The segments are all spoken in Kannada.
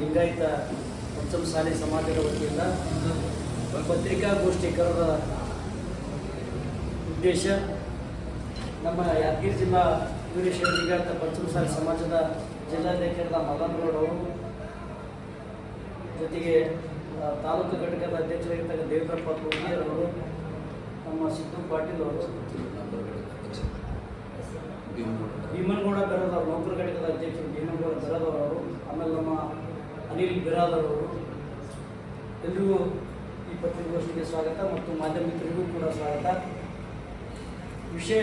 ಲಿಂಗಾಯತ ಪಂಚಮಸಾಲಿ ಸಮಾಜದ ವತಿಯಿಂದ ಪತ್ರಿಕಾಗೋಷ್ಠಿ ಕರೆದ ಉದ್ದೇಶ ನಮ್ಮ ಯಾದಗಿರಿ ಜಿಲ್ಲಾ ವೀರೇಶ್ವರ ಲಿಂಗಾಯತ ಪಂಚಮಸಾಲಿ ಸಮಾಜದ ಜಿಲ್ಲಾಧ್ಯಕ್ಷರಾದ ಮದನಗೌಡ ಅವರು, ಜೊತೆಗೆ ತಾಲೂಕು ಘಟಕದ ಅಧ್ಯಕ್ಷರಾಗಿರ್ತಕ್ಕಂಥ ದೇವೇಂದ್ರಪ್ಪ ಅವರು, ನಮ್ಮ ಸಿದ್ದು ಪಾಟೀಲ್ ಅವರು, ಭೀಮನಗೌಡ ಬೆರದವರು ನೌಕರ ಘಟಕದ ಅಧ್ಯಕ್ಷರು ಭೀಮನಗೌಡ ಬೆರದವರು ಆಮೇಲೆ ನಮ್ಮ ಅನಿಲ್ ಬಿರಾದರ್ ಅವರು. ಎಲ್ರಿಗೂ ಈ ಪತ್ರಿಕಾಗೋಷ್ಠಿಗೆ ಸ್ವಾಗತ ಮತ್ತು ಮಾಧ್ಯಮಿಕರಿಗೂ ಕೂಡ ಸ್ವಾಗತ. ವಿಷಯ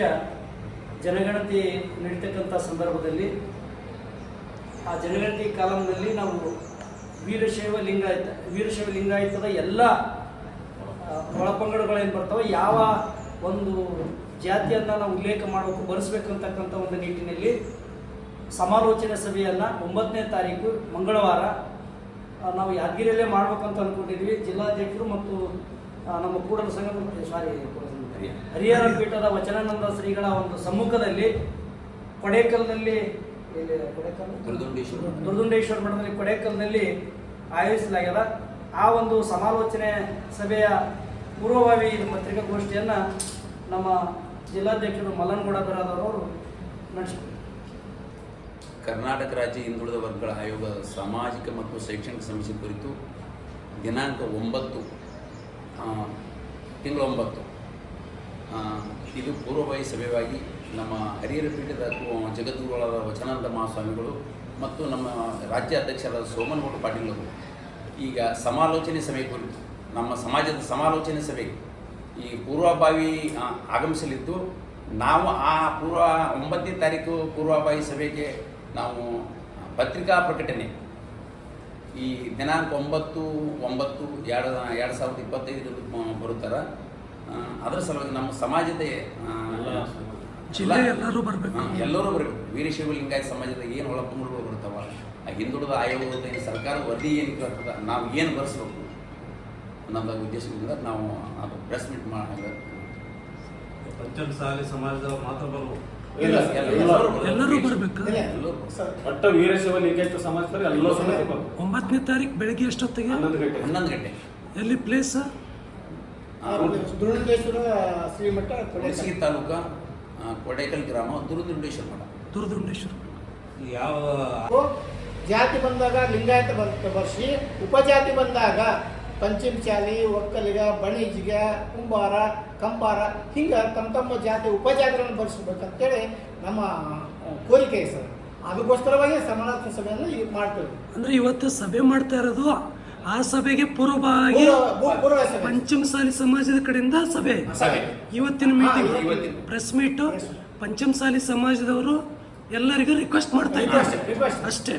ಜನಗಣತಿ ನಡೀತಕ್ಕಂಥ ಸಂದರ್ಭದಲ್ಲಿ, ಆ ಜನಗಣತಿ ಕಾಲಂನಲ್ಲಿ ನಾವು ವೀರಶೈವ ಲಿಂಗಾಯತ, ವೀರಶೈವ ಲಿಂಗಾಯತದ ಎಲ್ಲ ಒಳಪಂಗಡಗಳೇನು ಬರ್ತವೆ, ಯಾವ ಒಂದು ಜಾತಿಯನ್ನು ನಾವು ಉಲ್ಲೇಖ ಮಾಡಬೇಕು, ಬರೆಸ್ಬೇಕು ಅಂತಕ್ಕಂಥ ಒಂದು ನಿಟ್ಟಿನಲ್ಲಿ ಸಮಾಲೋಚನೆ ಸಭೆಯನ್ನು ಒಂಬತ್ತನೇ ತಾರೀಕು, ಮಂಗಳವಾರ ನಾವು ಯಾದಗಿರಿಯಲ್ಲೇ ಮಾಡ್ಬೇಕಂತ ಅಂದ್ಕೊಂಡಿದ್ವಿ ಜಿಲ್ಲಾಧ್ಯಕ್ಷರು ಮತ್ತು ನಮ್ಮ ಕೂಡಲ ಸಂಘ ಸಾರಿ ಹರಿಹರ ಪೀಠದ ವಚನಾನಂದ ಶ್ರೀಗಳ ಒಂದು ಸಮ್ಮುಖದಲ್ಲಿ ಕೊಡೇಕಲ್ನಲ್ಲಿ ದುರ್ದುಂಡೇಶ್ವರ. ಮಠದಲ್ಲಿ. ಕೊಡೇಕಲ್ನಲ್ಲಿ ಆಯೋಜಿಸಲಾಗ್ಯದ. ಆ ಒಂದು ಸಮಾಲೋಚನೆ ಸಭೆಯ ಪೂರ್ವಭಾವಿ ಇದು ಪತ್ರಿಕಾಗೋಷ್ಠಿಯನ್ನು ನಮ್ಮ ಜಿಲ್ಲಾಧ್ಯಕ್ಷರು ಮಲ್ಲನ್ಗೌಡ ಬರಾದವರು ನಡೆಸ್ತಾರೆ. ಕರ್ನಾಟಕ ರಾಜ್ಯ ಹಿಂದುಳಿದ ವರ್ಗಗಳ ಆಯೋಗದ ಸಾಮಾಜಿಕ ಮತ್ತು ಶೈಕ್ಷಣಿಕ ಸಮಸ್ಯೆ ಕುರಿತು ದಿನಾಂಕ ಒಂಬತ್ತು ತಿಂಗಳು ಒಂಬತ್ತು. ಇದು ಪೂರ್ವಭಾವಿ ಸಭೆಯಾಗಿ ನಮ್ಮ ಹರಿಹರ ಪೀಠದ ಜಗದ್ಗುರುಗಳಾದ ವಚನಾನಂದ ಮಹಾಸ್ವಾಮಿಗಳು ಮತ್ತು ನಮ್ಮ ರಾಜ್ಯ ಅಧ್ಯಕ್ಷರಾದ ಸೋಮನಗೌಡ ಪಾಟೀಲ್ ಈಗ ಸಮಾಲೋಚನೆ ಸಭೆ ಕುರಿತು, ನಮ್ಮ ಸಮಾಜದ ಸಮಾಲೋಚನೆ ಸಭೆ ಈ ಪೂರ್ವಭಾವಿ ಆಗಮಿಸಲಿದ್ದು, ನಾವು ಆ ಪೂರ್ವ ಒಂಬತ್ತನೇ ತಾರೀಕು ಪೂರ್ವಭಾವಿ ಸಭೆಗೆ ನಾವು ಪತ್ರಿಕಾ ಪ್ರಕಟಣೆ ಈ ದಿನಾಂಕ ಒಂಬತ್ತು ಒಂಬತ್ತು ಎರಡು ಎರಡು ಸಾವಿರದ ಇಪ್ಪತ್ತೈದು ಬರುತ್ತಾರೆ. ಅದರ ಸಲುವಾಗಿ ನಮ್ಮ ಸಮಾಜದ ಎಲ್ಲರೂ ಬರಬೇಕು. ಎಲ್ಲರೂ ಬರಬೇಕು. ವೀರಶೈವ ಲಿಂಗಾಯತ ಸಮಾಜದ ಏನು ಒಳಪಂಗಡಗಳು ಬರ್ತಾವ ಆ ಹಿಂದುಳಿದ ಆಯೋಗದ ಏನು ಸರ್ಕಾರ ವರದಿ ಏನು ಕೇಳ್ತದ ನಾವು ಏನು ಬರೆಸ್ಬೇಕು ಅನ್ನೋದ ಉದ್ದೇಶದಿಂದ ನಾವು ಅದು ಪ್ರೆಸ್ ಮೀಟ್ ಮಾಡಿ ಪಂಚಮಸಾಲಿ ಸಮಾಜದ ಮಾತ್ರ ಬರ್ಬೋದು ಇಲ್ಲ, ಎಲ್ಲರೂ ಬರ್ಬೇಕು? ಎಲ್ಲರೂ ಒಟ್ಟ ವೀರಶೈವ ಲಿಂಗಾಯತ ಎಲ್ಲರೂ. ಒಂಬತ್ತನೇ ತಾರೀಕು ಬೆಳಗ್ಗೆ ಎಷ್ಟೊತ್ತಿಗೆ? ಹನ್ನೊಂದು ಗಂಟೆ. ಹನ್ನೊಂದು ಗಂಟೆ. ಎಲ್ಲಿ ಪ್ಲೇಸ್ ಶ್ರೀಮಠ ತಾಲೂಕ. ಕೊಡೈಕಲ್ ಕೊಡೇಕಲ್ ಗ್ರಾಮ ದುರುದುಂಡೇಶ್ವರ ಮಠ. ದುರುದುಂಡೇಶ್ವರ ಯಾವ ಜಾತಿ ಬಂದಾಗ ಲಿಂಗಾಯತ ಬರ್ಸಿ ಉಪಜಾತಿ ಬಂದಾಗ ಪಂಚಮಚಾಲಿ ಒಕ್ಕಲಿಗ ಬಣಿಜಿಗ ಕುಂಬಾರ ಕಂಬಾರ ಹಿಂಗ ತಮ್ಮ ತಮ್ಮ ಜಾತಿ ಉಪಜಾತಿಗಳನ್ನು ಬರ್ಸ್ಬೇಕಂತೇಳಿ ನಮ್ಮ ಕೋರಿಕೆ ಸರ್. ಅದಕ್ಕೋಸ್ಕರವಾಗಿ ಸಮಾನಾರ್ಥಿ ಸಭೆಯನ್ನು ಈಗ ಮಾಡ್ತೇವೆ. ಅಂದ್ರೆ ಇವತ್ತು ಸಭೆ ಮಾಡ್ತಾ ಇರೋದು ಆ ಸಭೆಗೆ ಪೂರ್ವವಾಗಿ ಪೂರ್ವ- ಪೂ- ಪಂಚಮಸಾಲಿ ಸಮಾಜದ ಕಡೆಯಿಂದ ಸಭೆ. ಸಭೆ. ಇವತ್ತಿನ ಮೀಟಿಂಗ್ ಇವತ್ತಿನ. ಪ್ರೆಸ್ ಮೀಟು ಪಂಚಮಸಾಲಿ ಸಮಾಜದವರು ಎಲ್ಲರಿಗೂ ರಿಕ್ವೆಸ್ಟ್ ಮಾಡ್ತಾ ಇದ್ದಾರೆ. ಅಷ್ಟೇ.